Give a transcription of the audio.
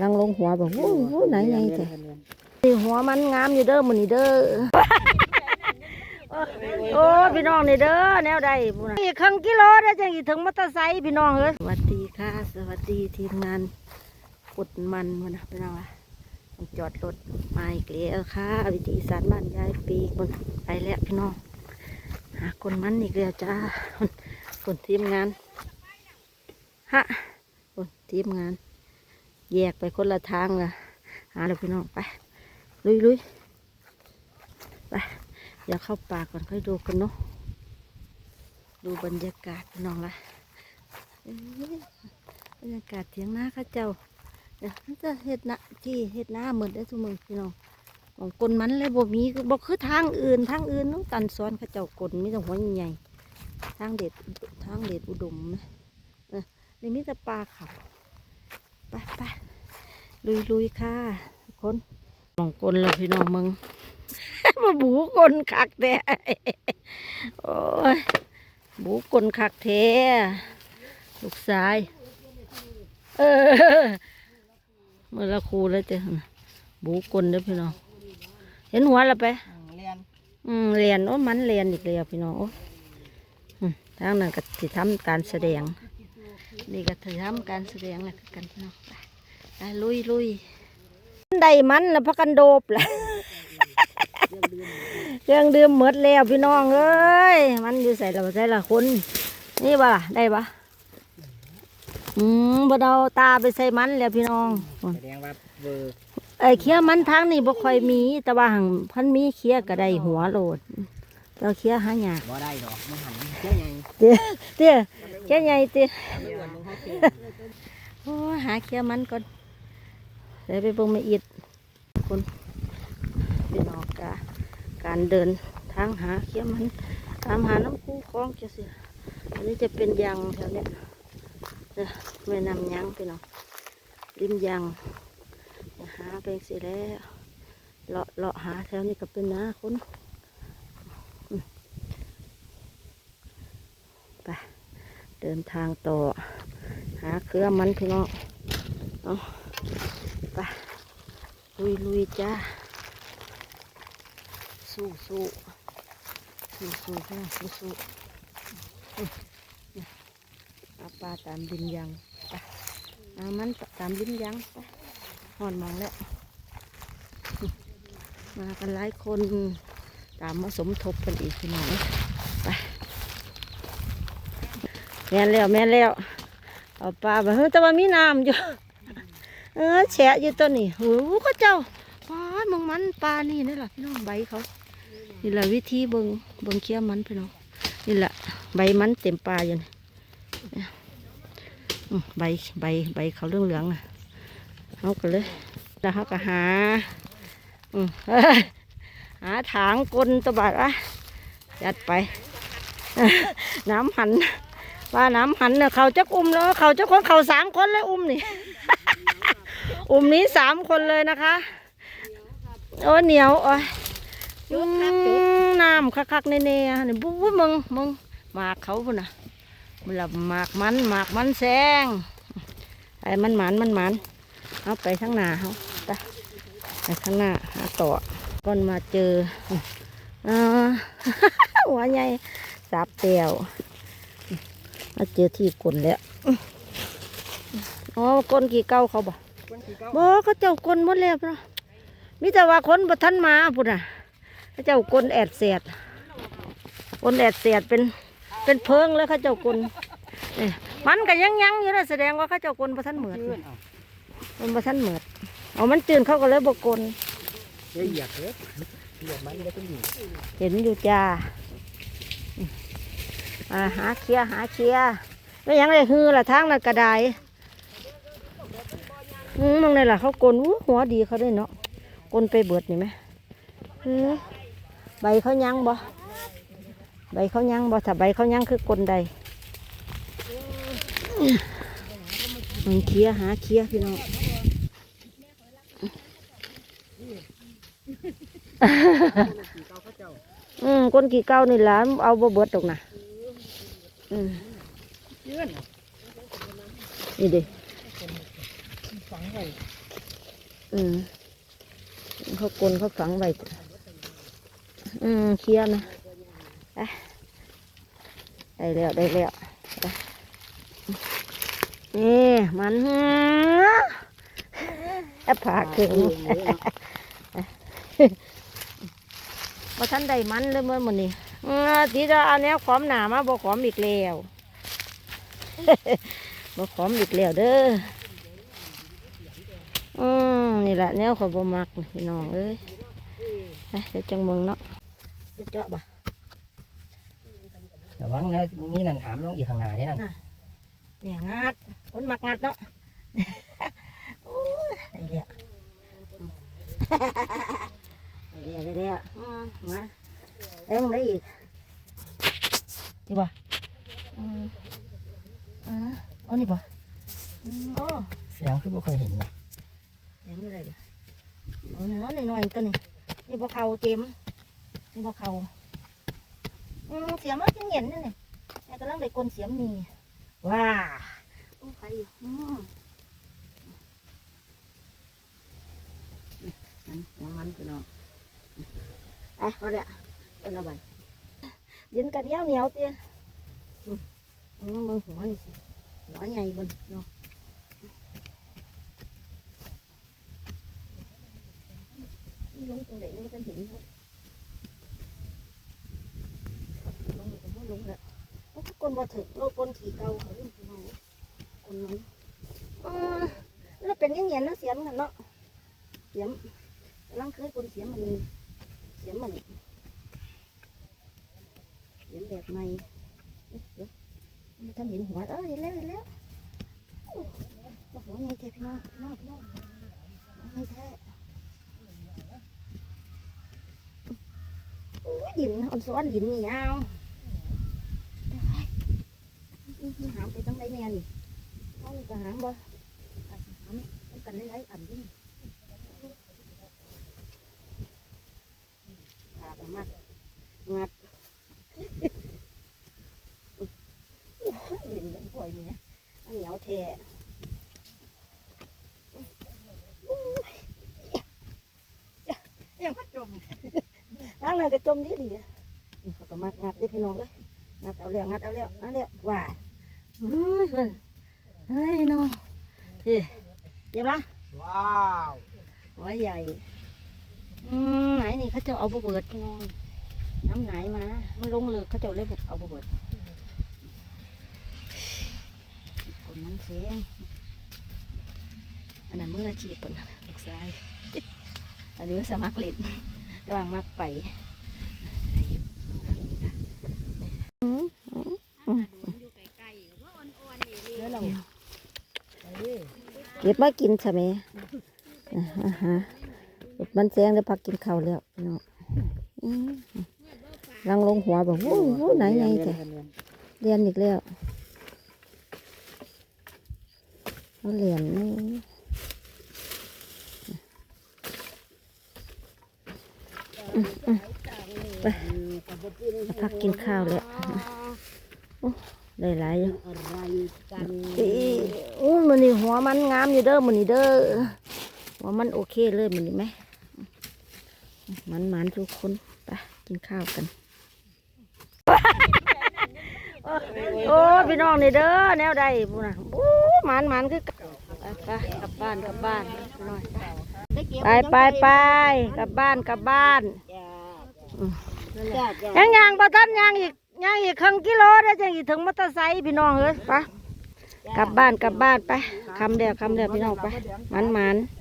ลังลงหัวแบบวู้วู้ไหนไงแต่นี่หัวมันงามอยู่เด้อมื้อนี้เด้อโอ้พี่น้องนี่เด้อแนวใดพุ่นน่ะอีกครึ่งกิโลได้จังอีถึงมอเตอร์ไซค์พี่น้องเอ้ยสวัสดีค่ะ สวัสดีทีมงานกดมันมันนะพี่น้องอะต้องจอดรถมาอีกแล้วค่ะวิธีสารบ้านยายปีกคนไปแล้วพี่น้องหาคนมันอีกแล้วจ้าคนคนทีมงานฮะคนทีมงาน แยกไปคนละทางละหาเลยพี่น้องไปลุยลุยไปอย่าเข้าป่าก่อนค่อยดูกันเนาะดูบรรยากาศพี่น้องละเอ้ยบรรยากาศเถียงนาข้าเจ้าเดี๋ยวจะเห็ดนะที่เห็ดหน้าเหมือนได้ทุกมือพี่น้องของกลมันเลยบ่มีบ่คือทางอื่นทางอื่นน้องตันซ้อนข้าเจ้ากลมีแต่หัวใหญ่ทางเด็ดทางเด็ดอุดมนะเนี่มีแต่ปลาเขา ไปไปลุยลุยๆค่ะทุกคนมองกลแล้วพี่น้องมึง มาบูกลคักแท้โอ้ยบูกลคักแท้ลูกชาย เออเมื่อละครูแล้วจ้ะบูกลเด้อพี่น้องเห็นหัวแล้วไปเรียนอืมเรียนโอ้มันเรียนอีกแล้วพี่น้องโอ้อืมทางนั้นก็สิทำการแสดง นี่ก็สิทำการแสดงแล้วคือกันพี่น้องไปไปลุยลุยได้มันแล้วพักกันโดบแหละเครื่องดื่มหมดแล้วพี่น้องเอ้ยมันอยู่ใส่ละใส่ละคนนี่บ่ล่ะได้ปะอืมบ่เอาตาไปใส่มันแล้วพี่น้องแสดงว่าเบอร์ไอ้เคี้ยมันทางนี่บ่ค่อยมี แต่ว่าหังพันมีเคี้ยก็ได้หัวโลดเราเคี้ยหายากบ่ได้ดอกมันหันเจ้าใหญ่เตี้ยเตี้ย เคี้ยใหญ่เตี้ยเดี๋ยวมันเขาเสียโอ้หาเคี้ยมันก่อนเดี๋ยวไปเบิ่งมาอีดคนพี่น้องกาการเดินทางหาเคี้ยมันตามหาน้ำคูคลองจะเสียอันนี้จะเป็นยางแถวเนี้ยเด้อแม่นำยางพี่น้องริมยางหาไปสิแล้วเลาะเลาะหาแถวนี้ก็เป็นนาคนอืมไป เดินทางต่อ หาเครือมันพี่น้องเอาไปลุยลุยจ้า สู้สู้สู้สู้พี่น้องสู้สู้อืมนี่เอาปลาตามดินยังไปเอามันตามดินยังไปหอนมองแล้วมมากันหลายคนตามมาสมทบกันอีกพี่น้องไป แม่นแล้วแม่นแล้วเอาปลาไปเฮ้ยแต่ว่ามีน้ำอยู่เออแฉะอยู่ตัวนี้โอ้โหเขาเจ้าปลามึงมันปลานี่นี่แหละพี่น้องใบเขานี่แหละวิธีเบิงเบิงเคี้ยวมันพี่น้องนี่แหละใบมันเต็มปลาอยู่นี่ใบใบใบเขาเรื่องเหลืองอะเอากันเลยแล้วเขาก็หาอืมหาถางกลตะบาดวะจัดไป น้ำหัน ว่าน้ำหันเนี่ยเขาจะอุ้มแล้วเขาจะคนเขาสามคนเลยอุ้มนี่ อุ้มนี้สามคนเลยนะคะโอ้เหนียวโอ้ยอืมน้ำคักๆแน่ๆนี่บู๊มึงมึงหมากเขาพุ่นนะมันละหมากมันหมากมันแซงไอ้มันหมันมันหมันเอาไปข้างหน้าเขาไปไปข้างหน้าหาต่อก่อนมาเจออ่าหัวใหญ่สาบเตียว มาเจอที่กลนแล้ว อ๋อกลกี่เก้าเขาบอกคนที่เก้าบ่เขาเจ้ากลหมดแล้วเนาะมีแต่ว่าคนบ่ทันมาพุ่นน่ะเขาเจ้ากลแอดเสียดกลแอดเสียดเป็นเป็นเพิงแล้วเขาเจ้ากลนี่มันก็ยังยังอยู่นะแสดงว่าเขาเจ้ากลบ่ทันเหมือดเพื่อนเอามันบ่ทันเหมือดเอามันจืนเขาก็เลยบ่กลเดี๋ยวเหยียบเลยเหยียบมันแล้วก็หนีเห็นอยู่จ้าอืมอ่า หาเคลียหาเคลียไม่ยังเลยฮือละทางนั้นกระไดอืมมองในล่ะเขากลนอ้หัวดีเขาได้เนาะกลนไปเบิดนี่ไหมใบเขายังบ่ใบเขายังบ่ถ้าใบเขายังคือกลนใดมันเคลียหาเคลียพี่น้องที่เก้าเขาเจ้าอืมคนกี่เก้านี่ล่ะเอาบ่เบิดดอกนะ อืมเพื่อนเอานี่ดิฝังไว้นั่นอืมเขากลนเขาฝังไว้อืมเคลียร์นะไปได้แล้วได้แล้วไปนี่มันแอปผ่าครึ่งมาทันได้มันเลยเมื่อมันนี่ อ่าทีจะเอาแนวขอมหนามาบ่ขอมอีกแล้วบ่ขอมอีกแล้วเด้ออืมนี่แหละแนวเขาบ่มักนี่พี่น้องเอ้ยไปเดี๋ยวจังเมืองเนาะจะเจาะบ่ระวังนะมีนั่นถามลงอีกข้างหน้าเนี่ยนั่นเนี่ยงัดคนมักงัดเนาะโอ้ยได้แล้วได้แล้วได้แล้วอืมมาเอ้ยมึงได้อีก ดีบ่อืมอ่าเอานี่บ่อืมโอ้เสียงคือบ่เคยเห็นนะยังไม่ได้เลยเอาหน่อยหน่อยๆตัวนี้นี่บ่เขาเจมนี่บ่เขาอืมเสียมมันจะเหงียนนี่นี่แม่กำลังได้กลนเสียมนี่ว้าโอ้ใครอยู่อืมมันมันมันพี่น้องอะเอาละเอาละไป ยินกันเหนียวเหนียวๆเตี้ยอืมเอามือหัวนี่สิหัวใหญ่บนเนาะลงตรงไหนไม่กันเห็นครับลงก็บ่ลงแล้วโอ้คนบ่ถึกโลกคนขี่เก่าเขาเรื่องพี่น้องคนนั้นอ่าแล้วเป็นอยังไงนะเสียมกันเนาะเสียมกำลังเคยคนเสียมมันเสียมมัน เสียมแบบใหม่เดี๋ยวมันทำเห็นหัวเออเห็นแล้วเห็นแล้วหัวใหญ่แท้พี่น้องพี่น้องพี่น้องหัวใหญ่แท้ยินอ่อนซ้อนหินนี่ยาวหามไปตั้งไหนแน่นี่เอานี่ก็หามบ่อาจสิหามต้องกันหลายๆอันนี่ขาประมางัดหินมันป่วยเนี่ยมันเหนียวแท้ยังพัดจม ล้างเลยก็จมดีดีอะนี่เขาก็มัดงัดได้พี่น้องเลยงัดเอาแล้วงัดเอาแล้วเอาแล้วว่าเฮ้ยเฮ้ยน้องเฮ้ยเดี๋ยวละว้าวหัวใหญ่อืมไหนนี่เขาจะเอาระเบิดพี่น้องน้ำไหนมามันลงเลือกเขาจะเล่นเอาระเบิดคนนั้นเสียงอันนั้นมืออาชีพคนลูกชายอันนี้สมัครเล่นระหว่างมักไป แล้วเราเอ้ย เก็บมากินใช่ไหมอ่าอ่าฮะเก็บมันแซงได้พักกินข้าวแล้วพี่น้องอืมลังลงหัวแบบวู้วู้ไหนไงแต่เรียนอีกแล้วเขาเรียนนี่อืมอืมไปพักกินข้าวแล้วโอ้ ได้หลายอยู่อะไรกันอีอู้มันนี่หัวมันงามอยู่เด้อมันนี่เด้อหัวมันโอเคเลยมันนี่ไหมมันมันทุกคนไปกินข้าวกัน โอ้พี่น้องนี่เด้อแนวใดบุนะโอ้มันมันคือกันไปไปกลับบ้านกลับบ้านพี่น้อยไปไปไปกลับบ้านกลับบ้านจ้าจ้ายังยางปะทันยางอีก ยางอีกครึ่งกิโลได้จังอีกถึงมอเตอร์ไซค์พี่น้องเอ้ยไปกลับบ้านกลับบ้านไปคำเดียวคำเดียวพี่น้องไปมันมันๆ